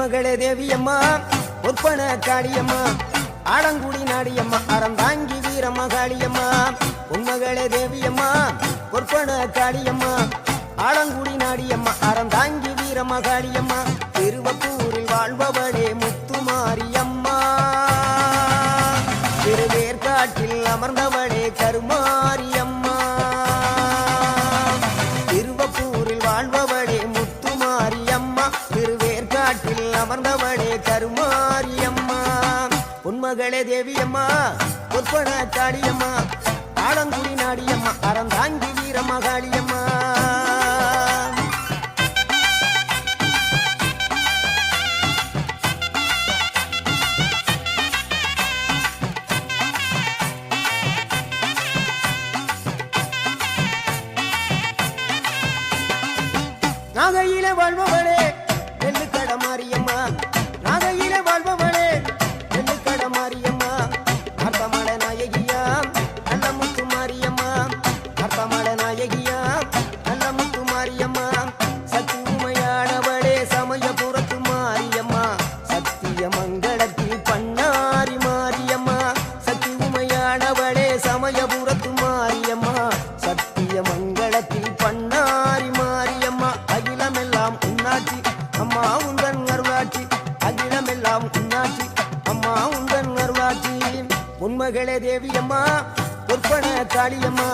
மகளே தேவியம்மா ஒற்பன காளியம்மா ஆடங்குடி நாடியம்மா அறந்தாங்கி வீரம்மா காளியம்மா உன்மகளே தேவியம்மா ஒற்பன காளியம்மா ஆடங்குடி நாடியம்மா அறந்தாங்கி வீரம்மா காளியம்மா திருவப்பூர் அமர்ந்தவளே கருமாரியம்மா. பொன்மகளே தேவியம்மா பொற்பன காளியம்மா ஆலங்குடி நாடியம்மா அறந்தாங்கி வீரமகாளியம்மா. காளியம்மா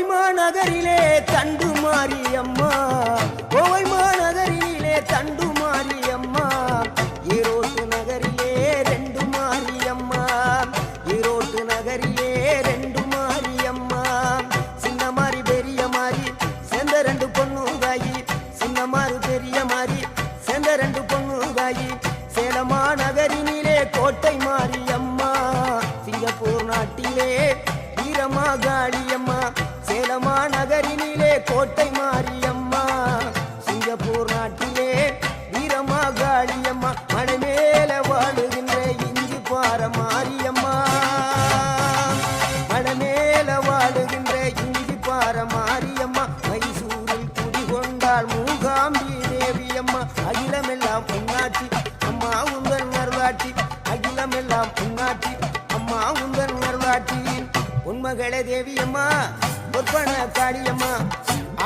கோவை மாநகரிலே தண்டு மாரியம்மா. கோவை மாநகரிலே தண்டு மகளே தேவியம்மா பொற்பன காளியம்மா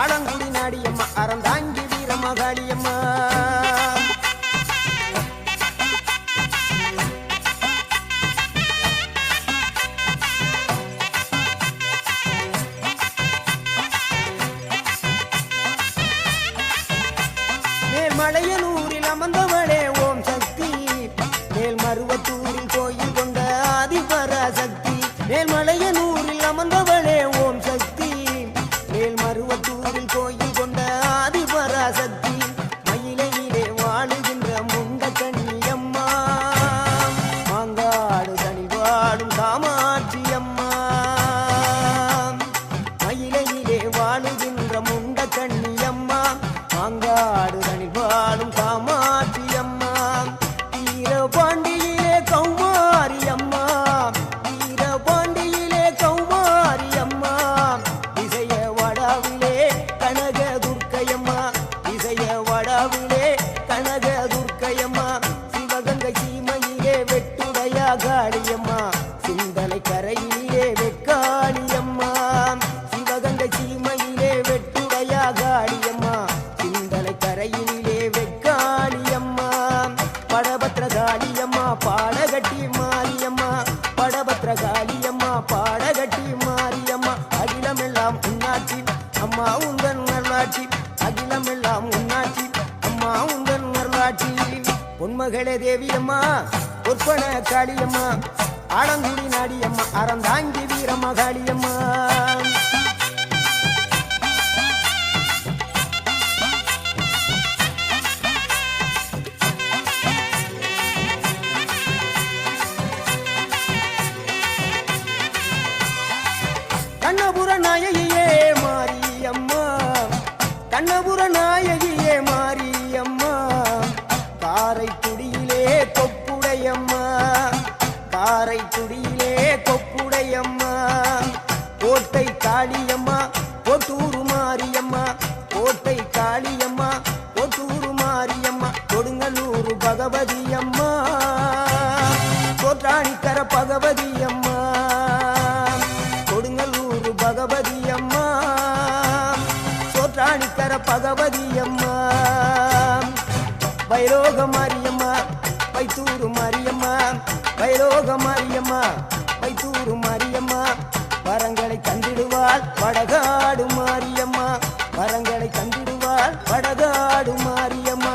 ஆலங்குடி நாடியம்மா அறந்தாங்கி வீரம்மா காளியம்மா மலையனூரில் அமர்ந்தவள் அம்மா உந்தன் வரலாற்றி அகிலம் எல்லாம் உன்னாட்சி. அம்மா உந்தன் வரலாற்றி பொன்மகளே தேவி அம்மா பொற்பன காளியம்மா ஆலங்குடி நாடியம்மா அறந்தாங்கி வீரம்மா காளியம்மா காரைக்குடியிலே படகாடு மாரியம்மா. வரங்களை தந்திடுவாள் படகாடு மாரியம்மா.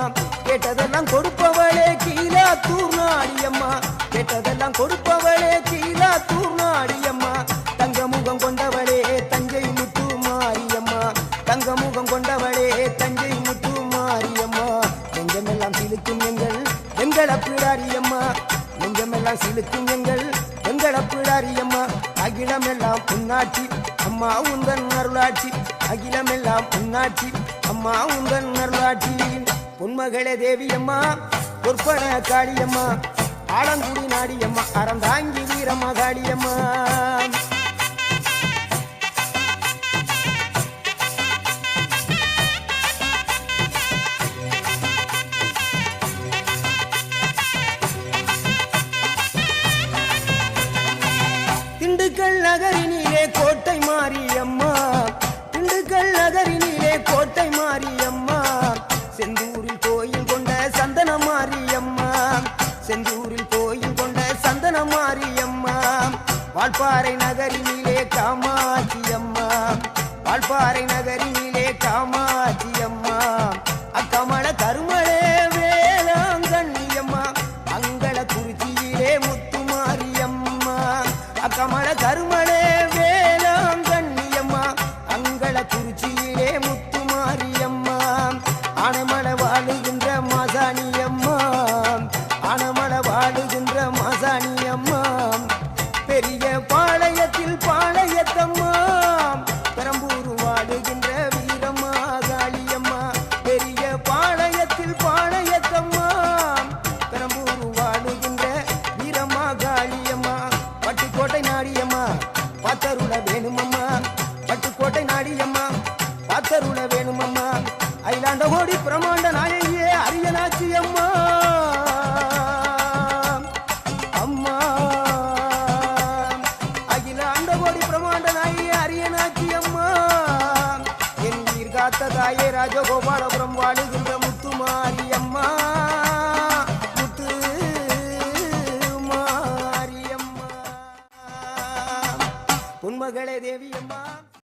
கேட்டதெல்லாம் கொடுப்பவளே கீழா தூர்நாடியம்மா கேட்டதெல்லாம் கொடுப்பவளே கீழா தூர்நாடியம்மா தங்க முகம் கொண்டவளே தஞ்சை முத்து மாரியம்மா. தங்க முகம் கொண்டவளே தஞ்சை முத்து மாரியம்மா. நெஞ்சமெல்லாம் சிலுக்கும் எங்கள் எங்கள பிடாரியம்மா நெஞ்சமெல்லாம் சிலுக்கும் எங்கள் எங்கள பிடாரியம்மா அகிலமெல்லாம் புண்ணாட்சி அம்மா உந்தன் அருளாட்சி அகிலமெல்லாம் புண்ணாட்சி அம்மா உந்தன் அருளாட்சி பொன்மகளே தேவியம்மா பொற்பன காளியம்மா ஆலங்குடி நாடியம்மா அறந்தாங்கி வீரம்மா காளியம்மா. திண்டுக்கல் நகரினிலே கோட்டை மாரியம்மா. செந்தூரில் கோயில் கொண்ட சந்தன மாரியம்மா. செந்தூரில் கோயில் கொண்ட சந்தன மாரியம்மா. வால்பாறை நகரினிலே காமாட்சி அம்மா வால்பாறை நகரினிலே காமா காத்த தாயே ராஜகோபாலபுரம் வாழுகின்ற முத்துமாரி அம்மா முத்து மாரியம்மா. பொன்மகளே தேவி அம்மா